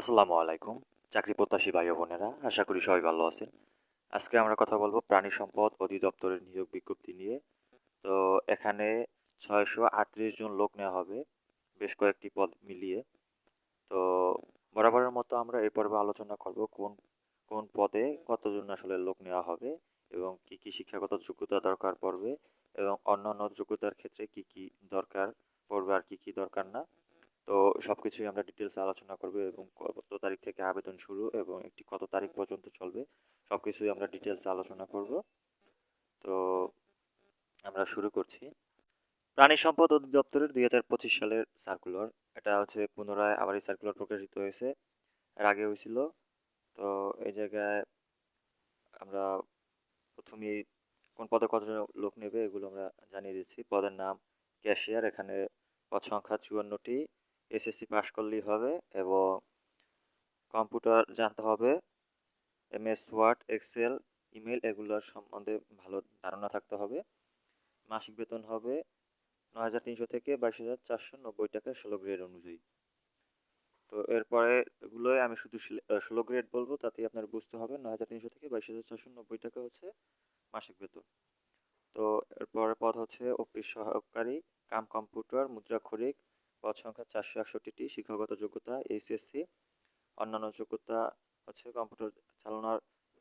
আসসালামু আলাইকুম, চাকরি প্রত্যাশী ভাই বোনেরা, আশা করি সবাই ভালো আছেন। আজকে আমরা কথা বলব প্রাণী সম্পদ অধিদপ্তরের নিয়োগ বিজ্ঞপ্তি নিয়ে। তো এখানে ছয়শো আটত্রিশ জন লোক নেওয়া হবে, বেশ কয়েকটি পদ মিলিয়ে। তো বরাবরের মতো আমরা এই পর্বে আলোচনা করব কোন কোন পদে কতজন আসলে লোক নেওয়া হবে এবং কি কি শিক্ষাগত যোগ্যতা দরকার পড়বে এবং অন্যান্য যোগ্যতার ক্ষেত্রে কি কি দরকার পড়বে আর কি কি দরকার না। তো সব কিছুই আমরা ডিটেলসে আলোচনা করব এবং কত তারিখ থেকে আবেদন শুরু এবং একটি কত তারিখ পর্যন্ত চলবে সব কিছুই আমরা ডিটেলসে আলোচনা করব। তো আমরা শুরু করছি। প্রাণী সম্পদ অধিদপ্তরের দুই হাজার পঁচিশ সালের সার্কুলার এটা হচ্ছে পুনরায় আবার এই সার্কুলার প্রকাশিত হয়েছে, এর আগে হয়েছিল। তো এই জায়গায় আমরা প্রথমেই কোন পদে কতজন লোক নেবে এগুলো আমরা জানিয়ে দিচ্ছি। পদের নাম ক্যাশিয়ার, এখানে পদ সংখ্যা চুয়ান্নটি। এসএসসি পাশ করলেই হবে এবং কম্পিউটার জানতে হবে এমএস ওয়ার্ড এক্সেল ইমেল এগুলোর সম্বন্ধে ভালো ধারণা থাকতে হবে। মাসিক বেতন হবে নয় হাজার তিনশো থেকে বাইশ হাজার চারশো নব্বই টাকা ষোলো গ্রেড অনুযায়ী। তো এরপরে এগুলোই আমি শুধু ষোলো গ্রেড বলব, তাতেই আপনার বুঝতে হবে নয় হাজার তিনশো থেকে বাইশ হাজার চারশো নব্বই টাকা হচ্ছে মাসিক বেতন। তো এরপরের পদ হচ্ছে অফিস সহকারী, কাম কম্পিউটার মুদ্রাক্ষরিক পদ সংখ্যা চারশো একষট্টিটি, শিক্ষাগত যোগ্যতা এইচএসসি অন্যান্য যোগ্যতা হচ্ছে কম্পিউটার চালানোর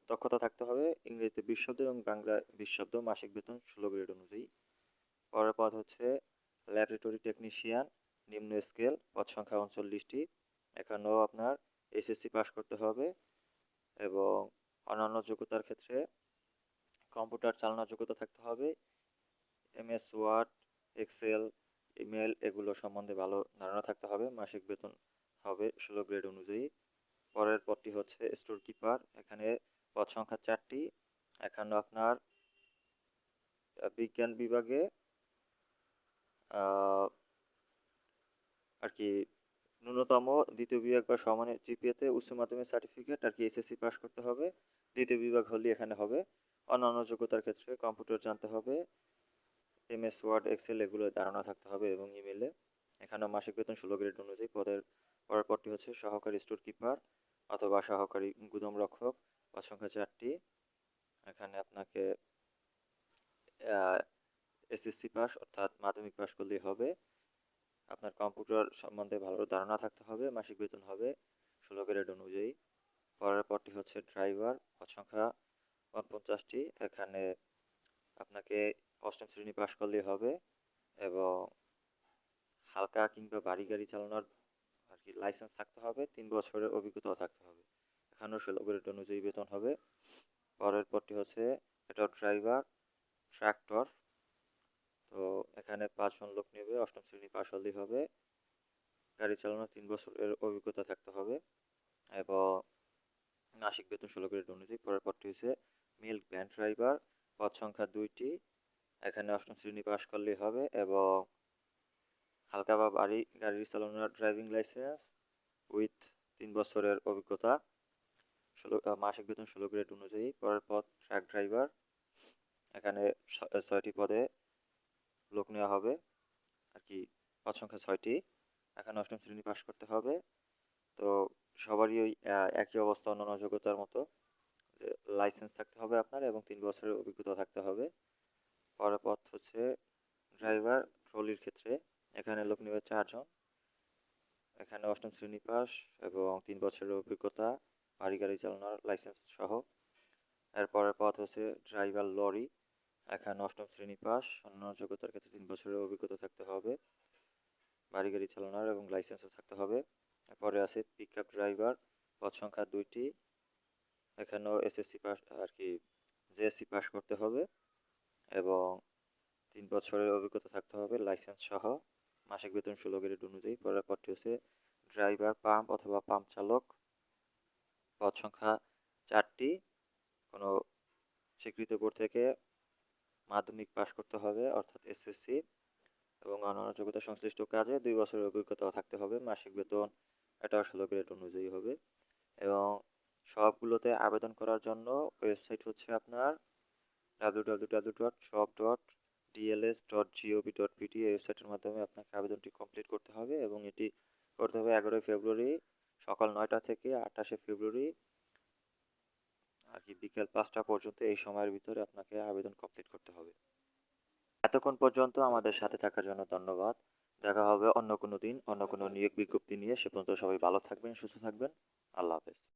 দক্ষতা থাকতে হবে, ইংরেজিতে বিশ শব্দ এবং বাংলায় বিশ শব্দ, মাসিক বেতন ষোলো গ্রেড অনুযায়ী। পরের পদ হচ্ছে ল্যাবরেটরি টেকনিশিয়ান, নিম্ন স্কেল, পদ সংখ্যা উনচল্লিশটি এখানেও আপনার এসএসসি পাস করতে হবে এবং অন্যান্য যোগ্যতার ক্ষেত্রে কম্পিউটার চালানোর যোগ্যতা থাকতে হবে এমএস ওয়ার্ড, এক্সেল ইমেল এগুলো সম্বন্ধে ভালো ধারণা থাকতে হবে, মাসিক বেতন হবে ষোলো গ্রেড অনুযায়ী। পরের পদটি হচ্ছে স্টোর কিপার এখানে পদ সংখ্যা চারটি। এখানে আপনার বিজ্ঞান বিভাগে আর কি ন্যূনতম দ্বিতীয় বিভাগ বা সমানের জিপিএতে উচ্চ মাধ্যমিক সার্টিফিকেট আর কি এসএসসি পাস করতে হবে। দ্বিতীয় বিভাগ হলে এখানে হবে। অন্যান্য যোগ্যতার ক্ষেত্রে কম্পিউটার জানতে হবে। এমএস ওয়ার্ড এক্সেল এগুলো ধারণা থাকতে হবে এবং ইমেলে এখানেও মাসিক বেতন ষোলো গ্রেড অনুযায়ী পদের, পরের পরটি হচ্ছে সহকারী স্টোর কিপার অথবা সহকারী গুদম রক্ষক পদ সংখ্যা চারটি। এখানে আপনাকে এসএসসি পাস অর্থাৎ মাধ্যমিক পাস করলেই হবে। আপনার কম্পিউটার সম্বন্ধে ভালো ধারণা থাকতে হবে, মাসিক বেতন হবে ষোলো গ্রেড অনুযায়ী। পরের পরটি হচ্ছে ড্রাইভার পদ সংখ্যা উনপঞ্চাশটি। এখানে আপনাকে অষ্টম শ্রেণি পাশ করলেই হবে এবং হালকা কিংবা বাড়ি গাড়ি চালানোর আর কি লাইসেন্স থাকতে হবে, তিন বছরের অভিজ্ঞতাও থাকতে হবে। এখানেও ষোলো গ্রেড অনুযায়ী বেতন হবে। পরের পরটি হচ্ছে এটা ড্রাইভার ট্র্যাক্টর তো এখানে পাঁচজন লোক নেবে, অষ্টম শ্রেণি পাশ হলেই হবে। গাড়ি চালানোর তিন বছরের অভিজ্ঞতা থাকতে হবে এবং মাসিক বেতন ষোলো গ্রেড অনুযায়ী। পরের পরটি হচ্ছে মিল্ক ভ্যান ড্রাইভার পদ সংখ্যা দুইটি এখানে অষ্টম শ্রেণি পাশ করলেই হবে এবং হালকা বা বাড়ি গাড়ি চালানোর ড্রাইভিং লাইসেন্স উইথ তিন বছরের অভিজ্ঞতা, ষোলো মাসিক বেতন ষোলো গ্রেড অনুযায়ী পরের পদ ট্রাক ড্রাইভার এখানে ছয়টি পদে লোক নেওয়া হবে, আর কি পদ সংখ্যা ছয়টি। এখানে অষ্টম শ্রেণি পাশ করতে হবে। তো সবারই ওই একই অবস্থা অন্যান্য যোগ্যতার মতো লাইসেন্স থাকতে হবে আপনার এবং তিন বছরের অভিজ্ঞতা থাকতে হবে। পরের পথ হচ্ছে ড্রাইভার ট্রলির ক্ষেত্রে। এখানে লোক নেবে চারজন। এখানে অষ্টম শ্রেণি পাস এবং তিন বছরের অভিজ্ঞতা, বাড়ি গাড়ি চালানোর লাইসেন্স সহ। এরপরের পথ হচ্ছে ড্রাইভার লরি এখানে অষ্টম শ্রেণি পাস অন্যান্য যোগ্যতার ক্ষেত্রে তিন বছরের অভিজ্ঞতা থাকতে হবে। বাড়ি গাড়ি চালানোর এবং লাইসেন্সও থাকতে হবে। এরপরে আছে পিক আপ ড্রাইভার পদ সংখ্যা দুইটি। এখানেও এসএসসি পাস আর কি জেএসসি পাস করতে হবে। এবং তিন বছরের অভিজ্ঞতা থাকতে হবে লাইসেন্স সহ। মাসিক বেতন ষোলো গ্রেড অনুযায়ী, পরের পরটি হচ্ছে ড্রাইভার পাম্প অথবা পাম্প চালক। পদ সংখ্যা চারটি। কোনো স্বীকৃত বোর্ড থেকে মাধ্যমিক পাশ করতে হবে, অর্থাৎ এসএসসি এবং অন্যান্য যোগ্যতা সংশ্লিষ্ট কাজে দুই বছরের অভিজ্ঞতা থাকতে হবে, মাসিক বেতন এটা ষোলো গ্রেড অনুযায়ী হবে। এবং সবগুলোতে আবেদন করার জন্য ওয়েবসাইট হচ্ছে আপনার W dot shop dot DLS dot dot এই ওয়েবসাইটের মাধ্যমে আপনাকে আবেদনটি কমপ্লিট করতে হবে এবং এটি করতে হবে এগারোই ফেব্রুয়ারি সকাল নয়টা থেকে আঠাশে ফেব্রুয়ারি আর কি বিকেল পাঁচটা পর্যন্ত এই সময়ের ভিতরে আপনাকে আবেদন কমপ্লিট করতে হবে। এতক্ষণ পর্যন্ত আমাদের সাথে থাকার জন্য ধন্যবাদ। দেখা হবে অন্য কোনো দিন, অন্য কোনো নিয়োগ বিজ্ঞপ্তি নিয়ে। সে পর্যন্ত সবাই ভালো থাকবেন, সুস্থ থাকবেন। আল্লাহ